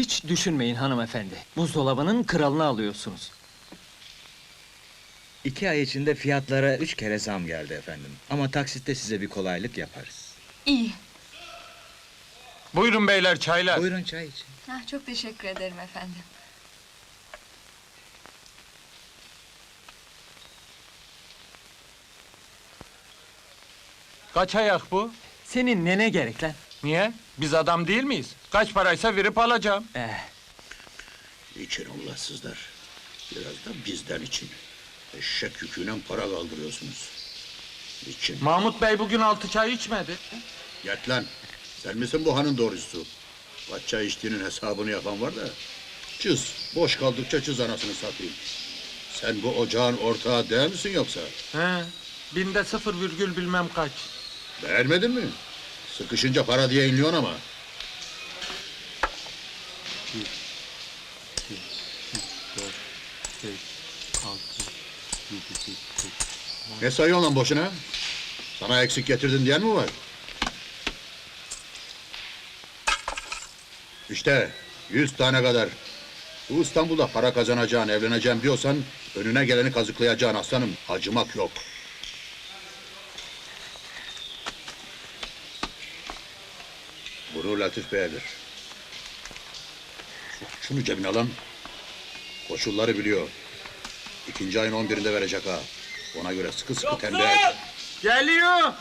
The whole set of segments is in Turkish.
Hiç düşünmeyin hanımefendi. Buzdolabının kralını alıyorsunuz. İki ay içinde fiyatlara üç kere zam geldi efendim. Ama taksitte size bir kolaylık yaparız. İyi. Buyurun beyler çaylar. Buyurun çay için. Ah, çok teşekkür ederim efendim. Kaç ayak bu? Senin nene gerek lan? Niye? Biz adam değil miyiz? Kaç paraysa verip alacağım. Eh, İçin Allahsızlar. Biraz da bizden için. Eşek yüküyle para kaldırıyorsunuz. İçin. Mahmut Bey bugün altı çay içmedi. Yat lan. Sen misin bu hanın doğrusu? Kaç çay içtiğinin hesabını yapan var da. Çız. Boş kaldıkça çız anasını satayım. Sen bu ocağın ortağı değil misin yoksa? He. Binde sıfır virgül bilmem kaç. Beğenmedin mi? Sıkışınca para diye inliyorsun ama. Ne sayıyorsun lan boşuna? Sana eksik getirdin diyen mi var? İşte yüz tane kadar. Bu İstanbul'da para kazanacağın, evleneceğim diyorsan... ...önüne geleni kazıklayacaksın aslanım. Acımak yok. Latif Bey'e ver. Şunu cebine alan. Koşulları biliyor. İkinci ayın on birinde verecek ha. Ona göre sıkı sıkı tembih et. Geliyor.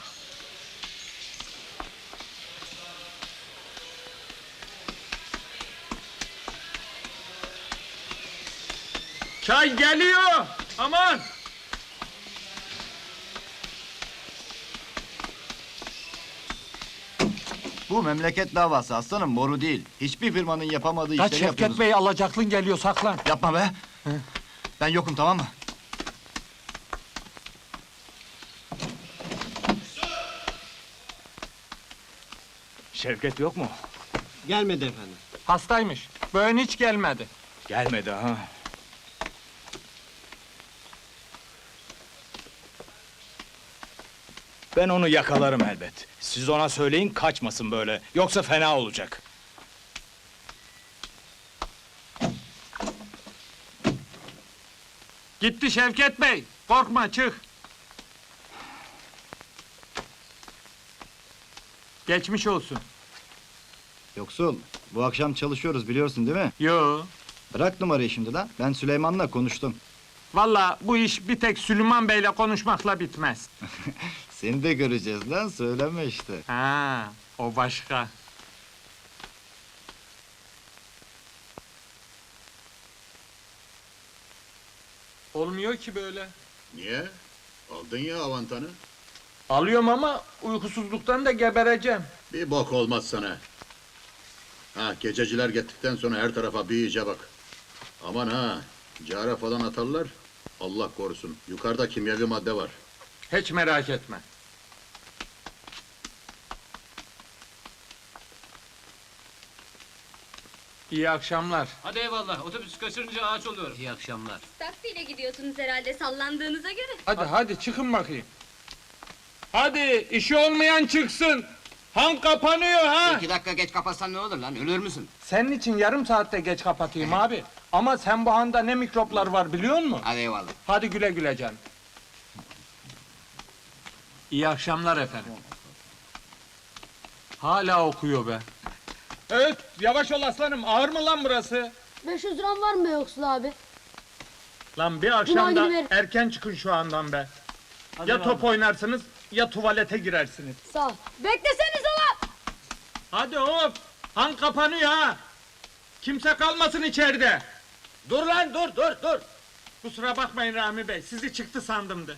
Çay geliyor. Aman. Bu memleket davası aslanım boru değil. Hiçbir firmanın yapamadığı Kaç işleri yapıyoruz. Şevket Bey alacaklın geliyor saklan. Yapma be. Ben yokum tamam mı? Şevket yok mu? Gelmedi efendim. Hastaymış. Bugün hiç gelmedi. Gelmedi ha. Ben onu yakalarım elbet. Siz ona söyleyin kaçmasın böyle. Yoksa fena olacak. Gitti Şevket Bey. Korkma çık. Geçmiş olsun. Yoksul. Bu akşam çalışıyoruz biliyorsun değil mi? Yo. Bırak numarayı şimdi lan. Ben Süleyman'la konuştum. Valla bu iş bir tek Süleyman Bey'le konuşmakla bitmez. Seni de göreceğiz lan söyleme işte. Ha, o başka. Olmuyor ki böyle. Niye? Aldın ya avantanı. Alıyorum ama uykusuzluktan da gebereceğim. Bir bok olmaz sana. Ha gececiler gittikten sonra her tarafa bir iyice bak. Aman ha, cara falan atarlar. Allah korusun. Yukarıda kimyevi madde var. Hiç merak etme. İyi akşamlar. Hadi eyvallah. Otobüs kaçırınca ağaç oluyorum. İyi akşamlar. Taksiyle gidiyorsunuz herhalde sallandığınıza göre. Hadi hadi çıkın bakayım. Hadi işi olmayan çıksın. Han kapanıyor ha. İki dakika geç kapatsan ne olur lan? Ölür müsün? Senin için yarım saatte geç kapatayım abi. Ama sen bu handa ne mikroplar var biliyor musun? Hadi eyvallah. Hadi güle güle canım. İyi akşamlar efendim. Hala okuyor be. Evet, yavaş ol aslanım. Ağır mı lan burası? 500 liram var mı yoksul abi? Lan bir akşamda Günaydın ver. erken çıkın şu andan be. ya top oynarsınız ya tuvalete girersiniz. Sağ ol. Bekleseniz ama. Hadi hop. Han kapanıyor ha. Kimse kalmasın içeride. Dur lan dur dur dur. Kusura bakmayın Rami Bey. Sizi çıktı sandımdı.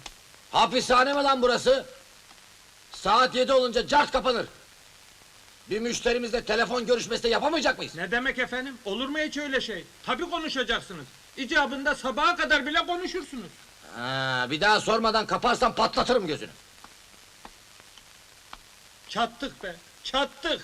Hapishane mi lan burası? Saat yedi olunca cart kapanır. Bir müşterimizle telefon görüşmesi de yapamayacak mıyız? Ne demek efendim? Olur mu hiç öyle şey? Tabii konuşacaksınız. İcabında sabaha kadar bile konuşursunuz. Ha, bir daha sormadan kaparsan patlatırım gözünü. Çattık be. Çattık.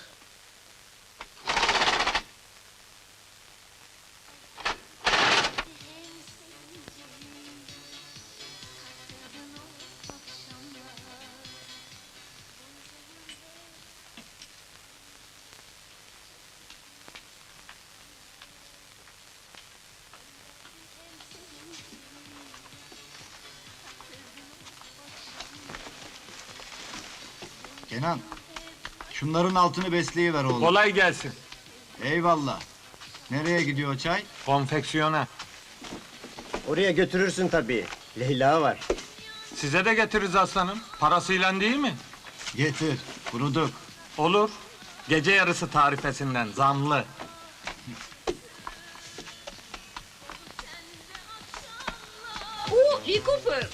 Kenan, şunların altını besleyiver oğlum. Kolay gelsin. Eyvallah. Nereye gidiyor o çay? Konfeksiyona. Oraya götürürsün tabii. Leyla var. Size de getiririz aslanım. Parasıyla değil mi? Getir, kuruduk. Olur. Gece yarısı tarifesinden zamlı. Oo, Lee Cooper.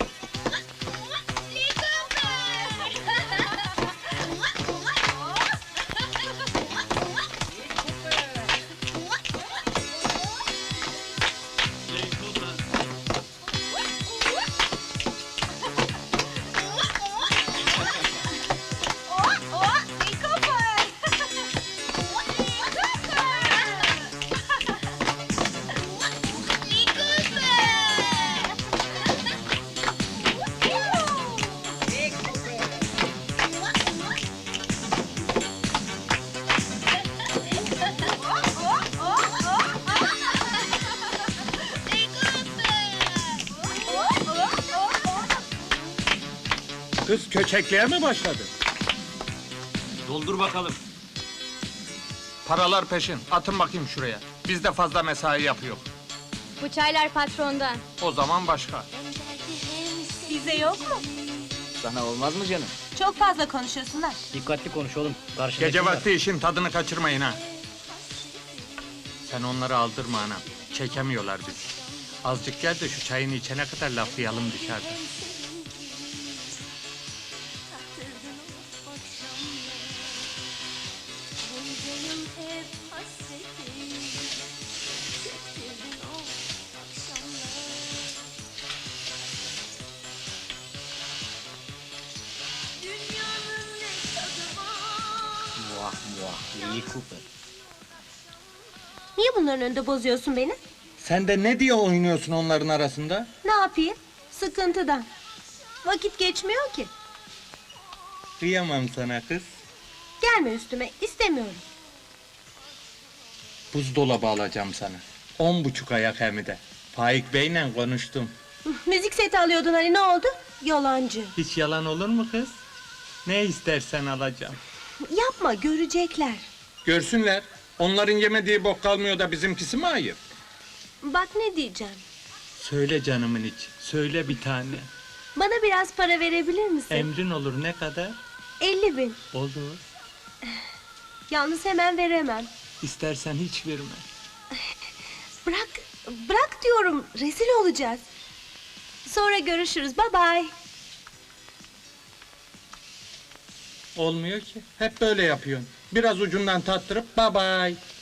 Kız köçekliğe mi başladı? Doldur bakalım. Paralar peşin. Atın bakayım şuraya. Biz de fazla mesai yapıyor. Bu çaylar patrondan. O zaman başka. Bize yok mu? Sana olmaz mı canım? Çok fazla konuşuyorsunlar. Dikkatli konuş oğlum. Karşındaki Gece var. vakti işin tadını kaçırmayın ha. Sen onları aldırma anam. Çekemiyorlar bizi. Azıcık gel de şu çayını içene kadar laflayalım dışarıda. Lee Cooper. Niye bunların önünde bozuyorsun beni? Sen de ne diye oynuyorsun onların arasında? Ne yapayım? Sıkıntıdan. Vakit geçmiyor ki. Kıyamam sana kız. Gelme üstüme. istemiyorum. Buzdolabı alacağım sana. On buçuk ayak hem de. Faik Bey'le konuştum. Müzik seti alıyordun hani ne oldu? Yalancı. Hiç yalan olur mu kız? Ne istersen alacağım. Yapma görecekler. Görsünler. Onların yemediği bok kalmıyor da bizimkisi mi ayıp? Bak ne diyeceğim. Söyle canımın içi. Söyle bir tane. Bana biraz para verebilir misin? Emrin olur ne kadar? 50 bin. Olur. Yalnız hemen veremem. İstersen hiç verme. Bırak, bırak diyorum. Rezil olacağız. Sonra görüşürüz. Bye bye. Olmuyor ki. Hep böyle yapıyorsun. Biraz ucundan tattırıp bye bye.